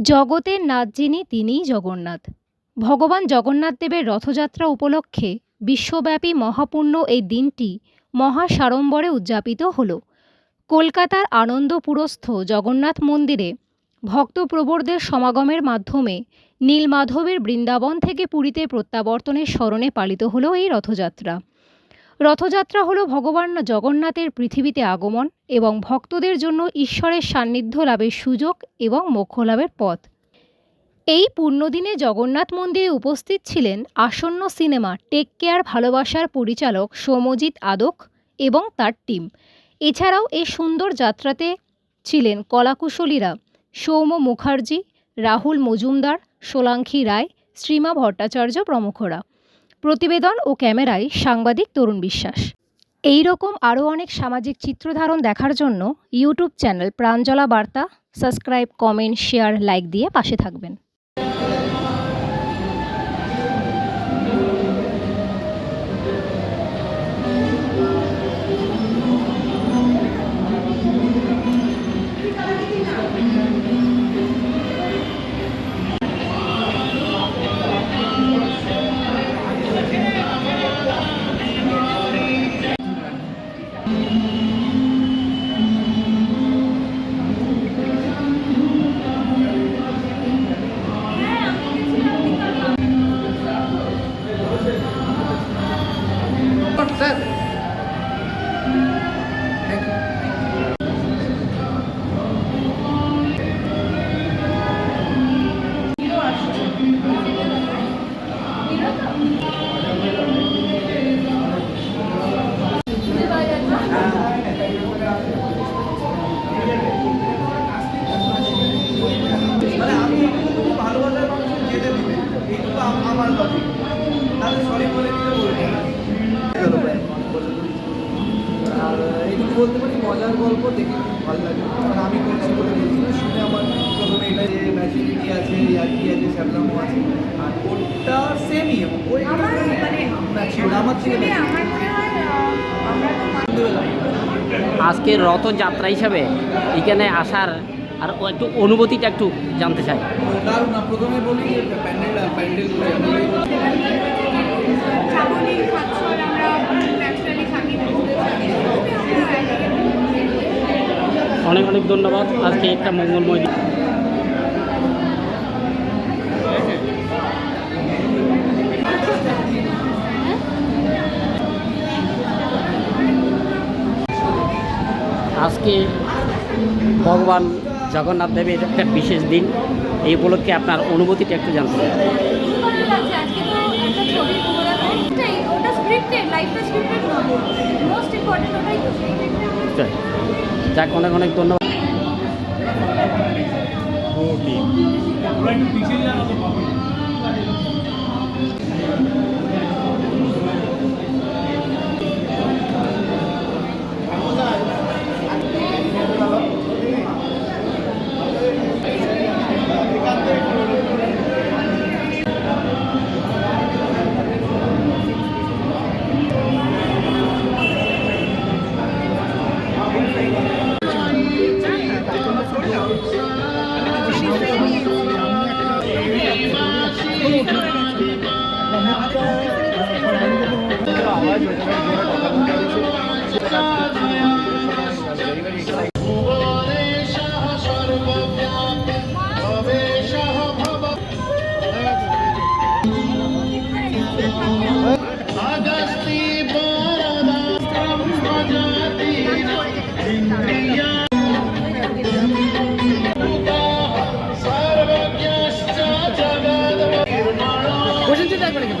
জগতের নাথ যিনি, তিনিই জগন্নাথ। ভগবান জগন্নাথ দেবের রথযাত্রা উপলক্ষে বিশ্বব্যাপী মহাপূর্ণ এই দিনটি মহা সাড়ম্বরে উদযাপিত হল। কলকাতার আনন্দপুরস্থ জগন্নাথ মন্দিরে ভক্তপ্রবরদের সমাগমের মাধ্যমে নীলমাধবের বৃন্দাবন থেকে পুরীতে প্রত্যাবর্তনের স্মরণে পালিত হলো এই রথযাত্রা। রথযাত্রা হলো ভগবান জগন্নাথের পৃথিবীতে আগমন এবং ভক্তদের জন্য ঈশ্বরের সান্নিধ্য লাভের সুযোগ এবং মোক্ষ লাভের পথ। এই পূর্ণদিনে জগন্নাথ মন্দিরে উপস্থিত ছিলেন আসন্ন সিনেমা টেক কেয়ার ভালোবাসার পরিচালক সৌম্যজিৎ আদক এবং তার টিম। এছাড়াও এই সুন্দর যাত্রাতে ছিলেন কলাকুশলীরা সৌম্য মুখার্জি, রাহুল মজুমদার সোলাঙ্কি রায়, শ্রীমা ভট্টাচার্য প্রমুখরা। প্রতিবেদন ও ক্যামেরায় সাংবাদিক তরুণ বিশ্বাস। এই রকম আরও অনেক সামাজিক চিত্রধারণ দেখার জন্য ইউটিউব চ্যানেল প্রাঞ্জলা বার্তা, সাবস্ক্রাইব, কমেন্ট, শেয়ার, লাইক দিয়ে পাশে থাকবেন। আমার লজিক তাহলে সরি বলে দিতে বলবে আর এইটুকু বলতে পারি মজার গল্প দেখে খুব ভালো লাগে কারণ আমি করছি বলে বলছি শুনে আমার প্রথমে এটা যে ম্যাচুরিটি আছে ইয়ার্কি আছে শ্যাবলামো আছে আর ওটা সেমই ওই আমার মানে আমার থেকে আমার মনে হয় আমরা তো মানুষ আজকে রথযাত্রা হিসাবে এখানে আসার আর ও একটু অনুভূতিটা একটু জানতে চাই। প্রথমে বলি প্যান্ডেল প্যান্ডেল অনেক অনেক ধন্যবাদ। আজকে একটা মঙ্গলময় দিন। আজকে ভগবান জগন্নাথ দেবের একটা বিশেষ দিন। এই উপলক্ষে আপনার অনুভূতিটা একটু জানতে চাই। ভালো লাগছে আজকে তো টানাটানির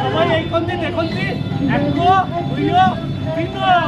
সবাই এইখান দিয়ে দেখুন এক তিনও